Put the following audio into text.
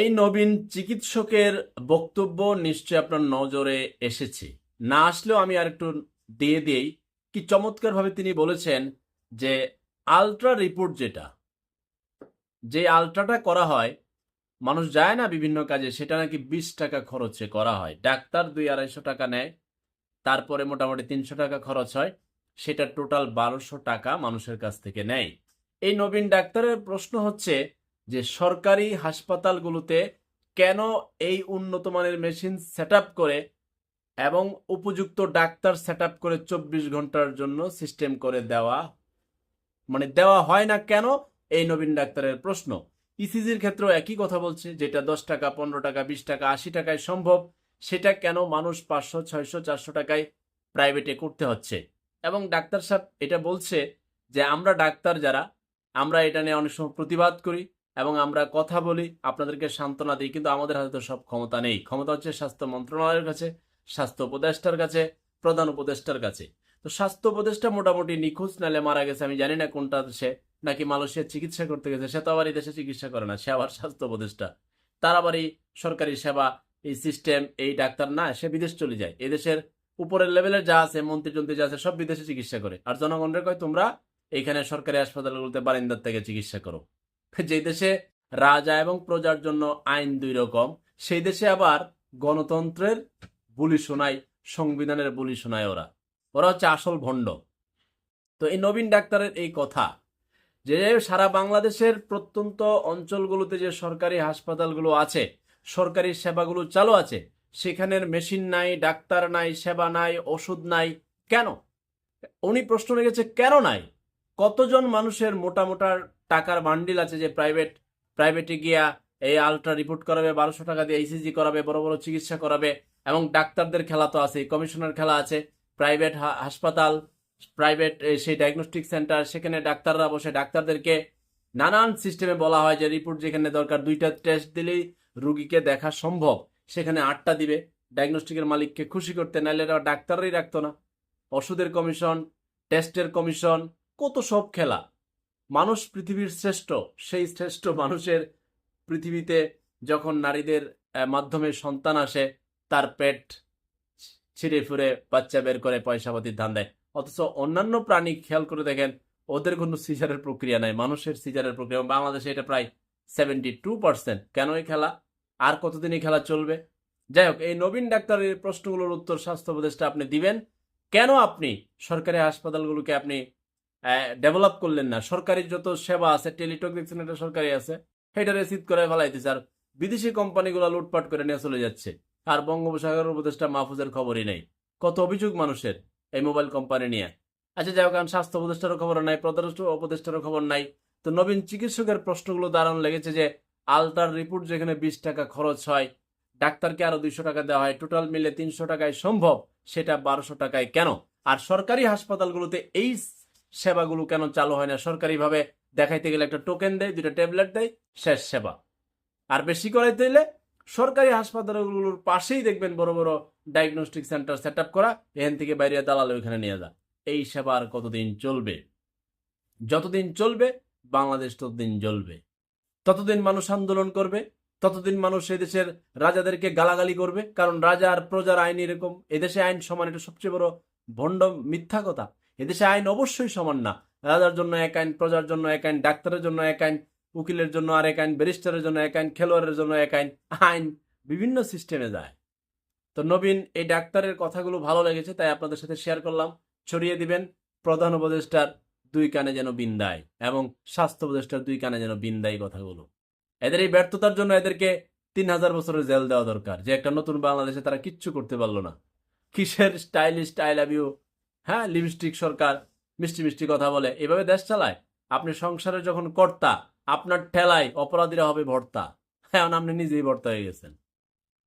এই নবীন চিকিৎসকের বক্তব্য নিশ্চয় আপনার নজরে এসেছে। না আসলেও আমি আর একটু দিয়ে দিই, কি চমৎকারভাবে তিনি বলেছেন যে আলট্রা রিপোর্ট যেটা, যে আলট্রাটা করা হয়, মানুষ যায় না বিভিন্ন কাজে, সেটা নাকি বিশ টাকা খরচে করা হয়। ডাক্তার দুই আড়াইশো টাকা নেয়, তারপরে মোটামুটি তিনশো টাকা খরচ হয়, সেটা টোটাল বারোশো টাকা মানুষের কাছ থেকে নেয়। এই নবীন ডাক্তারের প্রশ্ন হচ্ছে যে সরকারি হাসপাতালগুলোতে কেন এই উন্নত মানের মেশিন সেট করে এবং উপযুক্ত ডাক্তার সেট করে চব্বিশ ঘণ্টার জন্য সিস্টেম করে দেওয়া মানে দেওয়া হয় না কেন? এই নবীন ডাক্তারের প্রশ্ন। ইসিজির ক্ষেত্রেও একই কথা বলছে, যেটা দশ টাকা, পনেরো টাকা, বিশ টাকা, আশি টাকায় সম্ভব, সেটা কেন মানুষ পাঁচশো, ছয়শো, চারশো টাকায় প্রাইভেটে করতে হচ্ছে? এবং ডাক্তার সাহেব এটা বলছে যে আমরা ডাক্তার যারা, আমরা এটা নিয়ে অনেক সময় প্রতিবাদ করি। এবং আমরা কথা বলি, আপনাদেরকে সান্ত্বনা দিই, কিন্তু আমাদের হাতে তো সব ক্ষমতা নেই। ক্ষমতা হচ্ছে স্বাস্থ্য মন্ত্রণালয়ের কাছে, স্বাস্থ্য উপদেষ্টার কাছে, প্রধান উপদেষ্টার কাছে। তো স্বাস্থ্য উপদেষ্টা মোটামুটি নিখোঁজ, নালে মারা গেছে, আমি জানি না কোনটা সে, নাকি মালয়েশিয়ার চিকিৎসা করতে গেছে, সে তো আবার এই দেশে চিকিৎসা করে না, সে আবার স্বাস্থ্য উপদেষ্টা। তার আবার এই সরকারি সেবা, এই সিস্টেম, এই ডাক্তার না, সে বিদেশ চলে যায়। এদেশের উপরের লেভেলের যা আছে, মন্ত্রী টন্ত্রী যা আছে, সব বিদেশে চিকিৎসা করে। আর জনগণের কয়, তোমরা এখানে সরকারি হাসপাতালগুলোতে বারিন্দার থেকে চিকিৎসা করো। যে দেশে রাজা এবং প্রজার জন্য আইন দুই রকম, সেই দেশে আবার গণতন্ত্রের বুলি শোনায়, সংবিধানের বুলি শোনায় ওরা। ওরা হচ্ছে আসল ভণ্ড। তো এই নবীন ডাক্তারের এই কথা, যে সারা বাংলাদেশের প্রত্যন্ত অঞ্চলগুলোতে যে সরকারি হাসপাতালগুলো আছে, সরকারি সেবাগুলো চালু আছে, সেখানের মেশিন নাই, ডাক্তার নাই, সেবা নাই, ওষুধ নাই, কেন? উনি প্রশ্ন রেখেছে, কেন নাই? কতজন মানুষের মোটা মোটা টাকার বান্ডিল আছে যে প্রাইভেট প্রাইভেটে গিয়া এই আলট্রা রিপোর্ট করাবে, বারোশো টাকা দিয়ে ইসিজি করাবে, বড় বড় চিকিৎসা করাবে এবং ডাক্তারদের খেলা তো আছে কমিশনার খেলা আছে প্রাইভেট হাসপাতাল প্রাইভেট সেই ডায়াগনস্টিক সেন্টার সেখানে ডাক্তাররা বসে, ডাক্তারদেরকে নানান সিস্টেমে বলা হয় যে রিপোর্ট যেখানে দরকার, দুইটা টেস্ট দিলেই রুগীকে দেখা সম্ভব। সেখানে আটটা দিবে ডায়াগনস্টিকের মালিককে খুশি করতে, নাইলে ডাক্তাররাই রাখতো না। ওষুধের কমিশন টেস্টের কমিশন কত সব খেলা। মানুষ পৃথিবীর শ্রেষ্ঠ, সেই শ্রেষ্ঠ মানুষের পৃথিবীতে যখন নারীদের মাধ্যমে সন্তান আসে, তার পেট ছিঁড়ে ফুরে বাচ্চা বের করে পয়সাপাতির ধান দেয়। অথচ অন্যান্য প্রাণী, খেয়াল করে দেখেন, ওদের কোনো সিজারের প্রক্রিয়া নাই। মানুষের সিজারের প্রক্রিয়া বাংলাদেশে এটা প্রায় সেভেন্টি টু পার্সেন্ট কেন এই খেলা? আর কতদিন এই খেলা চলবে? যাই হোক, এই নবীন ডাক্তারের প্রশ্নগুলোর উত্তর স্বাস্থ্য উপদেষ্টা আপনি দিবেন। কেন আপনি সরকারি হাসপাতালগুলোকে আপনি ডেভেলপ করলেন না। সরকারি যত সেবা আছে টেলিটক দেখছেন এটা সরকারি আছে সেটা রিসিভ করে ফেলাইতেছে আর বিদেশি কোম্পানিগুলো লুটপাট করে নিয়ে চলে যাচ্ছে। আর বঙ্গোপসাগরের উপদেষ্টা মাহফুজের খবরই নেই। কত অভিযোগ মানুষের এই মোবাইল কোম্পানি নিয়ে। আচ্ছা যাই হোক কারণ স্বাস্থ্য উপদেষ্টারও খবর নাই প্রধানমন্ত্রী উপদেষ্টারও খবর নাই। তো নবীন চিকিৎসকের প্রশ্নগুলো দারুণ লেগেছে যে আলট্রার রিপোর্ট যেখানে বিশ টাকা খরচ হয়, ডাক্তারকে আরও দুইশো টাকা দেওয়া হয়, টোটাল মিলে তিনশো টাকায় সম্ভব, সেটা বারোশো টাকায় কেন? আর সরকারি হাসপাতালগুলোতে এই সেবাগুলো কেন চালু হয় না? সরকারিভাবে দেখাইতে গেলে একটা টোকেন দেয় দুটা ট্যাবলেট দেয়, শেষ সেবা। আর বেশি করাইতে গেলে সরকারি হাসপাতালগুলোর পাশেই দেখবেন বড় বড় ডায়াগনস্টিক সেন্টার সেট আপ করা, এখান থেকে বাইরে দালালে ওইখানে নিয়ে যা এই সেবা আর কতদিন চলবে? যতদিন চলবে, বাংলাদেশ ততদিন জ্বলবে। ততদিন মানুষ আন্দোলন করবে, ততদিন মানুষ এদেশের রাজাদেরকে গালাগালি করবে, কারণ রাজা আর প্রজার আইন এরকম, এদেশে আইন সমান, এটা সবচেয়ে বড় ভণ্ড মিথ্যা কথা। এদেশে আইন অবশ্যই সমান না। রাজার জন্য এক আইন, প্রজার জন্য এক আইন, ডাক্তারের জন্য এক আইন, উকিলের জন্য আর এক আইন, ব্যারিস্টারের জন্য এক আইন, খেলোয়াড়ের জন্য এক আইন আইন বিভিন্ন সিস্টেমে যায়। তো নবীন, এই ডাক্তারের কথাগুলো ভালো লেগেছে, তাই আপনাদের সাথে শেয়ার করলাম। ছড়িয়ে দিবেন, প্রধান উপদেষ্টার দুই কানে যেন বিন্দায় এবং স্বাস্থ্য উপদেষ্টার দুই কানে যেন বিন্দায় কথাগুলো। এদের এই ব্যর্থতার জন্য এদেরকে তিন হাজার বছরের জেল দেওয়া দরকার, যে একটা নতুন বাংলাদেশে তারা কিচ্ছু করতে পারল না। কিসের স্টাইলিশ স্টাইল আবিউ হ্যাঁ লিপস্টিক সরকার মিষ্টি মিষ্টি কথা বলে, এভাবে দেশ চালায়? আপনি সংসারে যখন কর্তা, আপনার ঠেলায় অপরাধীরা হবে ভর্তা। হ্যাঁ আপনি নিজেই ভর্তা হয়ে গেছেন।